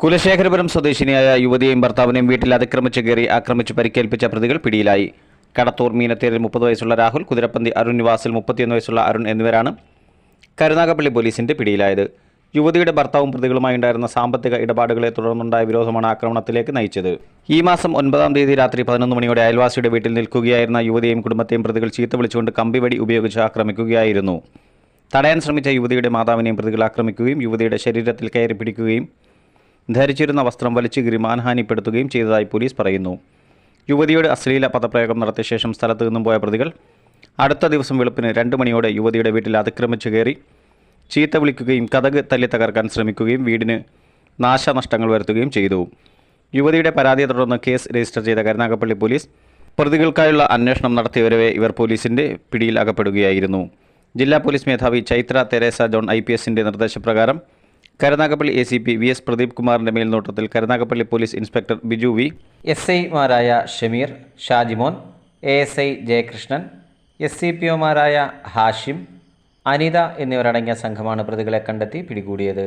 കുലശേഖരപുരം സ്വദേശിനിയായ യുവതിയെയും ഭർത്താവിനെയും വീട്ടിൽ അതിക്രമിച്ച് കയറി ആക്രമിച്ച് പരിക്കേൽപ്പിച്ച പ്രതികൾ പിടിയിലായി. കടത്തൂർ മീനത്തേരിൽ മുപ്പത് വയസ്സുള്ള രാഹുൽ കുതിരപ്പന്തി അരുൺ നിവാസിൽ മുപ്പത്തിയൊന്ന് വയസ്സുള്ള അരുൺ എന്നിവരാണ് കരുനാഗപ്പള്ളി പോലീസിന്റെ പിടിയിലായത്. യുവതിയുടെ ഭർത്താവും പ്രതികളുമായി ഉണ്ടായിരുന്ന സാമ്പത്തിക ഇടപാടുകളെ തുടർന്നുണ്ടായ വിരോധമാണ് ആക്രമണത്തിലേക്ക് നയിച്ചത്. ഈ മാസം ഒൻപതാം തീയതി രാത്രി പതിനൊന്ന് മണിയോടെ അയൽവാസിയുടെ വീട്ടിൽ നിൽക്കുകയായിരുന്ന യുവതിയെയും കുടുംബത്തെയും പ്രതികൾ ചീത്ത വിളിച്ചുകൊണ്ട് കമ്പിവടി ഉപയോഗിച്ച് ആക്രമിക്കുകയായിരുന്നു. തടയാൻ ശ്രമിച്ച യുവതിയുടെ മാതാവിനെയും പ്രതികൾ ആക്രമിക്കുകയും യുവതിയുടെ ശരീരത്തിൽ കയറി പിടിക്കുകയും ധരിച്ചിരുന്ന വസ്ത്രം വലിച്ചു കീറി മാനഹാനിപ്പെടുത്തുകയും ചെയ്തതായി പോലീസ് പറയുന്നു. യുവതിയുടെ അശ്ലീല പദപ്രയോഗം നടത്തിയ ശേഷം സ്ഥലത്ത് നിന്നും പോയ പ്രതികൾ അടുത്ത ദിവസം വെളുപ്പിന് രണ്ട് മണിയോടെ യുവതിയുടെ വീട്ടിൽ അതിക്രമിച്ചു കയറി ചീത്ത വിളിക്കുകയും കഥക് തല്ലി തകർക്കാൻ ശ്രമിക്കുകയും വീടിന് നാശനഷ്ടങ്ങൾ വരുത്തുകയും ചെയ്തു. യുവതിയുടെ പരാതിയെ തുടർന്ന് കേസ് രജിസ്റ്റർ ചെയ്ത കരുനാഗപ്പള്ളി പോലീസ് പ്രതികൾക്കായുള്ള അന്വേഷണം നടത്തിയവരെ ഇവർ പോലീസിന്റെ പിടിയിൽ അകപ്പെടുകയായിരുന്നു. ജില്ലാ പോലീസ് മേധാവി Chaitra Teresa John I P എസിന്റെ നിർദ്ദേശപ്രകാരം Karunagappally A C P V S Pradeep കുമാറിന്റെ മേൽനോട്ടത്തിൽ Karunagappally police inspector Biju V. S ഐമാരായ Shameer Shajimon A S I Jayakrishnan S C P ഒമാരായ Hashim Anitha എന്നിവരടങ്ങിയ സംഘമാണ് പ്രതികളെ കണ്ടെത്തി പിടികൂടിയത്.